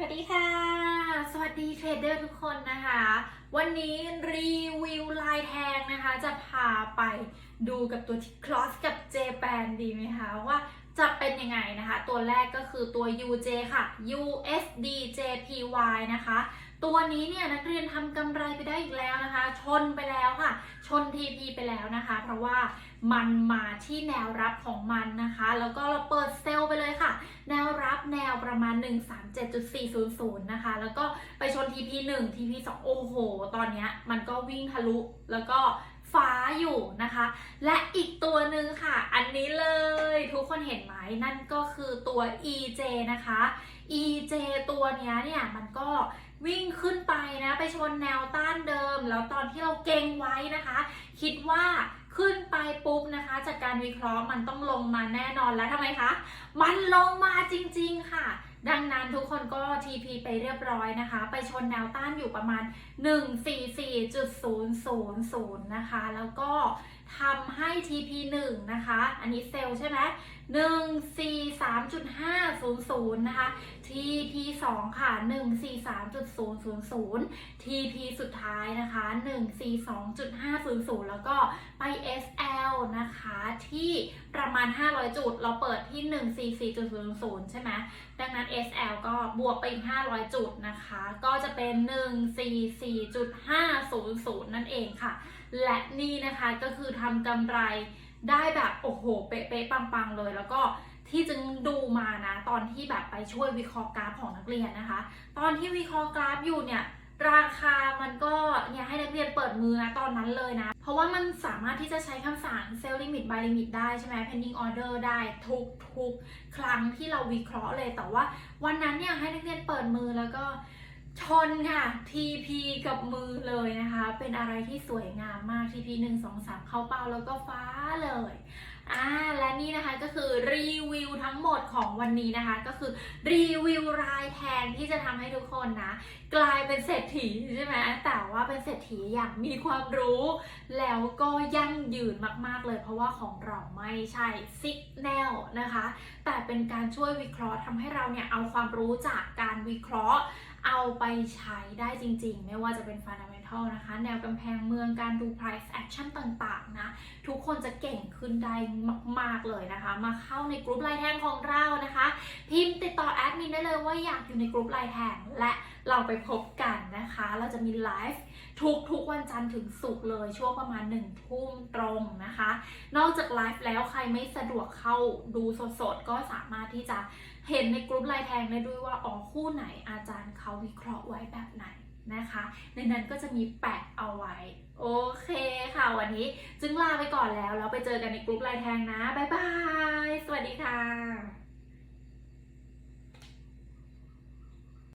สวัสดีค่ะ สวัสดีเทรดเดอร์ทุกคนนะคะ วันนี้รีวิวลายแทงนะคะ จะพาไปดูกับตัวที่คลอสกับ j p a n ดีไหมคะ ว่าจะเป็นยังไงนะคะ ตัวแรกก็คือตัว UJ ค่ะ USD JPY นะคะ ตัวนี้เนี่ยนักเรียนทำกำไรไปได้อีกแล้วนะคะ ชนไปแล้วค่ะ ชน TP ไปแล้วนะคะ เพราะว่ามันมาที่แนวรับของมันนะคะ แล้วก็เราเปิดเซลล์ไปเลยค่ะ แนวรับแนวประมาณ 137.400 นะคะ แล้วก็ไปชน TP 1 TP 2 โอ้โห ตอนนี้มันก็วิ่งทะลุแล้วก็ฟ้าอยู่นะคะ และอีกตัวหนึ่งค่ะ อันนี้เลยทุกคนเห็นไหมนั่นก็คือตัว EJ นะคะ EJ ตัวเนี้ยเนี่ยมันก็ วิ่งขึ้นไปนะไปชนแนวต้านเดิม แล้วตอนที่เราเก่งไว้นะคะ คิดว่าขึ้นไปปุ๊บนะคะ จากการวิเคราะห์มันต้องลงมาแน่นอนแล้วทำไมคะ มันลงมาจริง ๆ ค่ะ ดังนั้นทุกคนก็ TP ไปเรียบร้อยนะคะ ไปชนแนวต้านอยู่ประมาณ 144.000 นะคะ แล้วก็ ทำให้ TP 1 นะคะ อันนี้เซลล์ใช่ไหม143.500นะคะ TP 2ค่ะ143.000 TP สุดท้ายนะคะ142.500แล้วก็ไป SL นะคะ ที่ประมาณ500จุด เราเปิดที่144.00ใช่ไหมดังนั้น SL ก็บวกไปอีก500จุดนะคะ ก็จะเป็น144.500นั่นเองค่ะ และนี่นะคะก็คือทำกำไรได้แบบโอ้โหเป๊ะๆปังๆเลย แล้วก็ที่จึงดูมานะ ตอนที่แบบไปช่วยวิเคราะห์กราฟของนักเรียนนะคะ ตอนที่วิเคราะห์กราฟอยู่เนี่ยราคามันก็เนี่ยให้นักเรียนเปิดมือนะตอนนั้นเลยนะ เพราะว่ามันสามารถที่จะใช้คำสั่ง sell limit buy limit ได้ใช่ไหม pending order ได้ทุกทุกครั้งที่เราวิเคราะห์เลย แต่ว่าวันนั้นเนี่ยให้นักเรียนเปิดมือแล้วก็ ชนค่ะ TP กับมือเลยนะคะ เป็นอะไรที่สวยงามมาก TP 1 2 3 เข้าเป้าแล้วก็ฟ้าเลย อ่าและนี่นะคะก็คือรีวิวทั้งหมดของวันนี้นะคะ ก็คือรีวิวรายแทนที่จะทำให้ทุกคนนะ กลายเป็นเศรษฐีใช่ไหมแต่ว่าเป็นเศรษฐีอย่างมีความรู้ แล้วก็ยั่งยืนมากๆเลย เพราะว่าของเราไม่ใช่ซิกแนลนะคะ แต่เป็นการช่วยวิเคราะห์ทำให้เราเนี่ยเอาความรู้จากการวิเคราะห์เอาไปใช้ได้จริงๆ ไม่ว่าจะเป็น fundamental นะคะ แนวกำแพงเมืองการดู price action ต่างๆ นะ ทุกคนจะเก่งขึ้นได้มาก ๆเลยนะคะ มาเข้าในกลุ่มไลน์แทงของเรานะคะ พิมพ์ติดต่อแอดมินได้เลยว่าอยากอยู่ในกลุ่มไลน์แทงและเราไปพบกันนะคะ เราจะมีไลฟ์ทุกทุกวันจันทร์ถึงศุกร์เลยช่วงประมาณ1ทุ่มตรงนะคะ นอกจากไลฟ์แล้วใครไม่สะดวกเข้าดูสดๆ ก็สามารถที่จะเห็นในกลุ่มไลน์แทงได้ด้วยว่าอ๋อคู่ไหนอาจารย์เขาวิเคราะห์ไว้แบบไหนนะคะ ในนั้นก็จะมีแปะ เอาไว้ โอเคค่ะ วันนี้จึงลาไปก่อนแล้ว แล้วไปเจอกันในกลุ่มไลน์แทงนะ บ๊ายบาย สวัสดีค่ะ